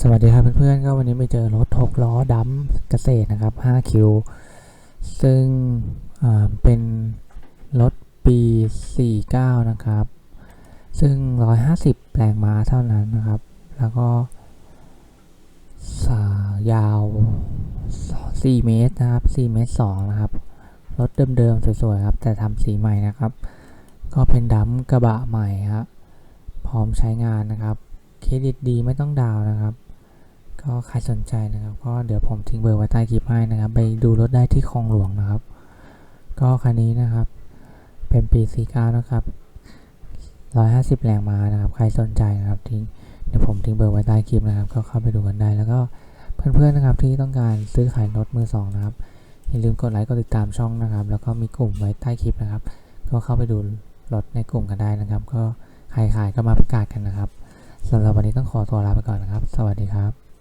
สวัสดีครับเพื่อนๆก็วันนี้ไปเจอรถ 6 ล้อดัมเกษตรนะครับ 5 คิว ซึ่งเป็นรถปี 49 นะครับ ซึ่ง 150แรงม้าเท่านั้นนะครับ แล้วก็สายาว 4 เมตรนะครับ 4 เมตร 2 นะครับ รถเดิมๆ สวยๆ ครับ แต่ทำสีใหม่นะครับ ก็เป็นดัมกระบะใหม่ครับพร้อมใช้งานนะครับ เครดิตดีไม่ต้องดาวนะครับ ก็ใครสนใจนะครับก็เดี๋ยวผมทิ้งเบอร์ไว้ใต้คลิปให้นะครับ ไปดูรถได้ที่คลองหลวงนะครับ ก็คันนี้นะครับเป็นปี 49 นะครับ 150 แรงม้านะครับ ใครสนใจนะครับทิ้งเดี๋ยวผมทิ้งเบอร์ไว้ใต้คลิปนะครับ ก็เข้าไปดูกันได้ แล้วก็เพื่อนๆนะครับที่ต้องการซื้อขายรถมือสองนะครับอย่าลืมกดไลค์กดติดตามช่องนะครับ แล้วก็มีกลุ่มไว้ใต้คลิปนะครับ ก็เข้าไปดูรถในกลุ่มกันได้นะครับ ก็ใครขายก็มาประกาศกันนะครับสำหรับวันนี้ต้องขอตัวลาไปก่อนนะครับ สวัสดีครับ